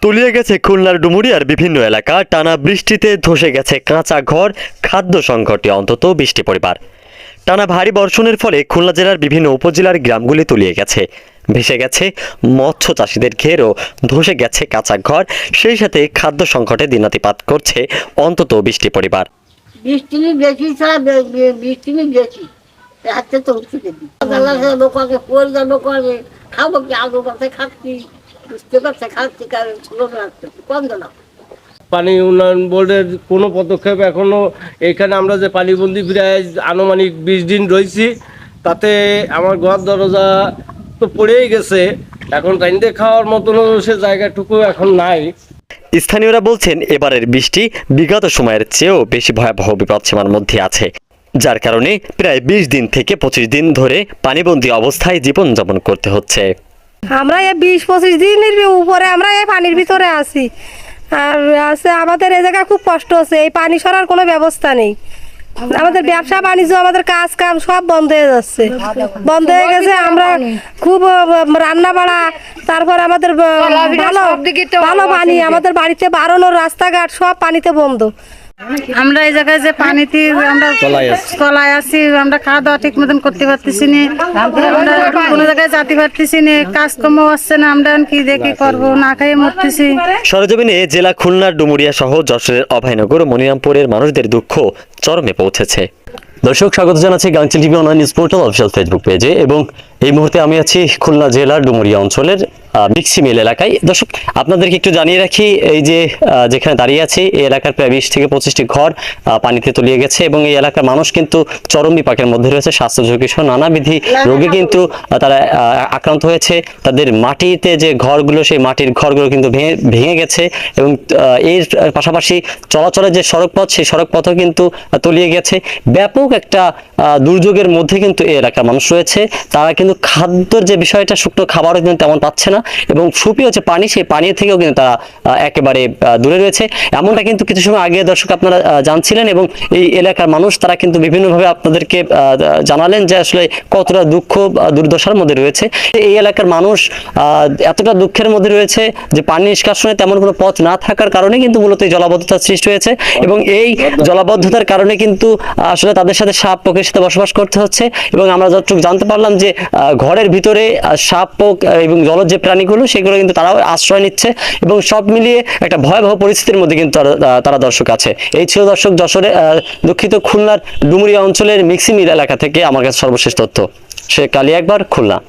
তলিয়ে গেছে খুলনার ডুমুরিয়ার বিভিন্ন এলাকা। টানা বৃষ্টিতে ধসে গেছে কাঁচা ঘর, খাদ্য সংকটে অন্তত বৃষ্টি পরিবার। টানা ভারী বর্ষণের ফলে খুলনা জেলার বিভিন্ন উপজেলার গ্রামগুলি তলিয়ে গেছে। ভেসে গেছে মৎস্য চাষিদের ঘেরও ধসে গেছে কাঁচা ঘর। সেই সাথে খাদ্য সংকটে দিনাতিপাত করছে অন্তত বৃষ্টি পরিবার। বৃষ্টি বেশি বৃষ্টি পানি উন্নয়ন বোর্ডের কোনো পদক্ষেপ এখনও এখানে আমরা যে পানিবন্দি প্রায় আনুমানিক বিশ দিন রয়েছি, তাতে আমার ঘর দরজা তো পড়েই গেছে। এখন রাইন্দে খাওয়ার মতনও সে জায়গাটুকু এখন নাই। স্থানীয়রা বলছেন এবারের বৃষ্টি বিগত সময়ের চেয়েও বেশি ভয়াবহ বিপদসীমার মধ্যে আছে, যার কারণে প্রায় বিশ দিন থেকে পঁচিশ দিন ধরে পানিবন্দী অবস্থায় জীবনযাপন করতে হচ্ছে। আমরা এই বিশ পঁচিশ দিনের উপরে আমরা এই পানির ভিতরে আছি। আর আছে আমাদের এই জায়গায় খুব কষ্ট হচ্ছে এই পানি সরার কোনো ব্যবস্থা নেই। আমাদের ব্যবসা বাণিজ্য আমাদের কাজ কাম সব বন্ধ হয়ে যাচ্ছে। বন্ধ হয়ে গেছে আমরা খুব রান্না বাড়া তারপর আমাদের ভালো ভালো পানি আমাদের বাড়িতে বাড়ানোর রাস্তাঘাট সব পানিতে বন্ধ। আমরা এই জায়গায় যে পানিতে আমরা তলায় আছি। আমরা খাওয়া দাওয়া ঠিক মতন করতে পারতেছি না। আমরা কোনো জায়গায় যেতে পারতেছি না কাজকর্ম হচ্ছে না আমরা কি দেখি করব না খাইয়ে মরতেছি। সরজমিনে জেলা খুলনার ডুমুরিয়া সহ যশোরের অভয়নগর ও মনিরামপুরের মানুষদের দুঃখ চরমে পৌঁছেছে। দর্শক স্বাগত জানাচ্ছি Gangchil TV online news portal official Facebook পেজে। এবং এই মুহূর্তে আমি আছি খুলনা জেলার ডুমুরিয়া অঞ্চলের মিক্সি মিল এলাকায়। দর্শক আপনাদেরকে একটু জানিয়ে রাখি এই যে যেখানে দাঁড়িয়ে আছি এই এলাকার প্রায় বিশ থেকে পঁচিশটি ঘর আহ, পানিতে তলিয়ে গেছে এবং এই এলাকার মানুষ কিন্তু চরম বিপাকের মধ্যে রয়েছে স্বাস্থ্য ঝুঁকি সহ নানাবিধি রোগে কিন্তু তারা আক্রান্ত হয়েছে। তাদের মাটিতে যে ঘরগুলো সেই মাটির ঘরগুলো কিন্তু ভেঙে ভেঙে গেছে এবং এর পাশাপাশি চলাচলের যে সড়ক পথ সেই সড়ক পথও কিন্তু তলিয়ে গেছে। ব্যাপক একটা আহ, দুর্যোগের মধ্যে কিন্তু এই এলাকার মানুষ রয়েছে। তারা কিন্তু খাদ্যর যে বিষয়টা শুকনো খাবারও কিন্তু তেমন পাচ্ছে না। এবং সুপি হচ্ছে পানি, সেই পানি থেকেও কিন্তু তারা একেবারে দূরে রয়েছে। এমনটা কিন্তু কিছু সময় আগে দর্শক আপনারা জানছিলেন এবং এই এলাকার মানুষ তারা কিন্তু বিভিন্নভাবে আপনাদেরকে জানালেন যে আসলে কতটা দুঃখ দুর্দশার মধ্যে রয়েছে। এই এলাকার মানুষ এতটা দুঃখের মধ্যে রয়েছে যে পানি নিষ্কাশনে তেমন কোনো পথ না থাকার কারণে কিন্তু মূলত এই জলাবদ্ধতার সৃষ্টি হয়েছে এবং এই জলাবদ্ধতার কারণে কিন্তু আসলে তাদের সাথে সাপ পোকের সাথে বসবাস করতে হচ্ছে এবং আমরা যতটুকু জানতে পারলাম যে ঘরের ভিতরে সাপ পোক এবং জলজ যে প্রাণীগুলো, সেগুলো কিন্তু তারাও আশ্রয় নিচ্ছে এবং সব মিলিয়ে একটা ভয়াবহ পরিস্থিতির মধ্যে কিন্তু তারা- দর্শক আছে। এই ছিল দর্শক যশোরে দুঃখিত খুলনার ডুমুরিয়া অঞ্চলের মিক্সিমিল এলাকা থেকে আমার কাছে সর্বশেষ তথ্য। সে কালি একবার, খুলনা।